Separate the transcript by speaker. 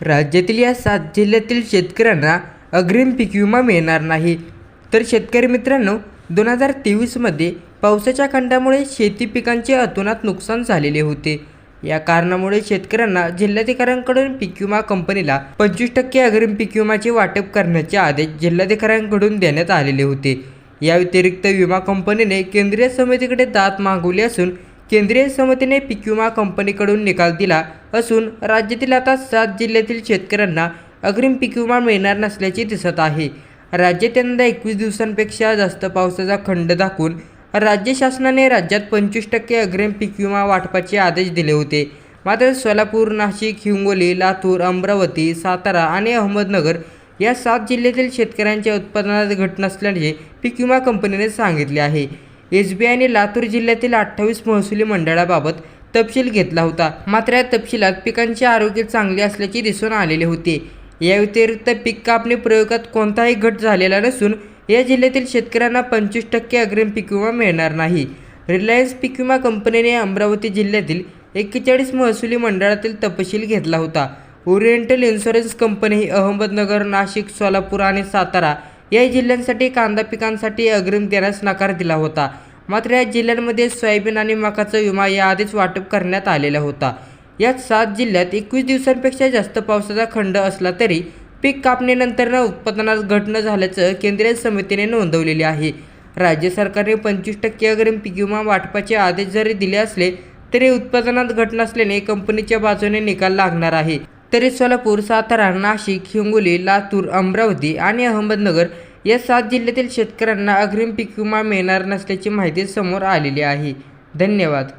Speaker 1: राज्यातील या सात जिल्ह्यातील शेतकऱ्यांना अग्रिम पीक विमा मिळणार नाही. तर शेतकरी मित्रांनो दोन हजार तेवीसमध्ये पावसाच्या खंडामुळे शेती पिकांचे अतोनात नुकसान झालेले होते. या कारणामुळे शेतकऱ्यांना जिल्हाधिकाऱ्यांकडून पीक विमा कंपनीला पंचवीस टक्के अग्रिम पीक विमाचे वाटप करण्याचे आदेश जिल्हाधिकाऱ्यांकडून देण्यात आलेले होते. या व्यतिरिक्त विमा कंपनीने केंद्रीय समितीकडे दात मागवली असून केंद्रीय समितीने पीक विमा कंपनीकडून निकाल दिला असून राज्यातील आता सात जिल्ह्यातील शेतकऱ्यांना अग्रिम पीक विमा मिळणार नसल्याचे दिसत आहे. राज्यात यंदा एकवीस दिवसांपेक्षा जास्त पावसाचा खंड दाखवून राज्य शासनाने राज्यात पंचवीस टक्के अग्रिम पीक विमा वाटपाचे आदेश दिले होते. मात्र सोलापूर नाशिक हिंगोली लातूर अमरावती सातारा आणि अहमदनगर या सात जिल्ह्यातील शेतकऱ्यांच्या उत्पादनात घट नसल्याचे पीक विमा कंपनीने सांगितले आहे. एस बी आयने लातूर जिल्ह्यातील अठ्ठावीस महसुली मंडळाबाबत तपशील घेतला होता. मात्र या तपशिलात पिकांचे आरोग्य चांगले असल्याचे दिसून आलेले होते. या व्यतिरिक्त पीक कापणी प्रयोगात कोणताही घट झालेला नसून या जिल्ह्यातील शेतकऱ्यांना पंचवीस टक्के अग्रिम पीक विमा मिळणार नाही. रिलायन्स पीक विमा कंपनीने अमरावती जिल्ह्यातील एक्केचाळीस महसुली मंडळातील तपशील घेतला होता. ओरिएंटल इन्शुरन्स कंपनी ही अहमदनगर नाशिक सोलापूर आणि सातारा या जिल्ह्यांसाठी कांदा पिकांसाठी अग्रिम देण्यास नकार दिला होता. मात्र या जिल्ह्यांमध्ये सोयाबीन आणि मकाचा विमा याआधीच वाटप करण्यात आलेला होता. यात सात जिल्ह्यात एकवीस दिवसांपेक्षा जास्त पावसाचा खंड असला तरी पीक कापणीनंतर उत्पादनात घट न झाल्याचं केंद्रीय समितीने नोंदवलेले आहे. राज्य सरकारने पंचवीस टक्के अग्रिम पीक विमा वाटपाचे आदेश जरी दिले असले तरी उत्पादनात घट नसल्याने कंपनीच्या बाजूने निकाल लागणार आहे. तरी सोलापूर सातारा नाशिक हिंगोली लातूर अमरावती आणि अहमदनगर या सात जिल्ह्यातील शेतकऱ्यांना अग्रिम पीक विमा मिळणार नसल्याची माहिती समोर आलेली आहे. धन्यवाद.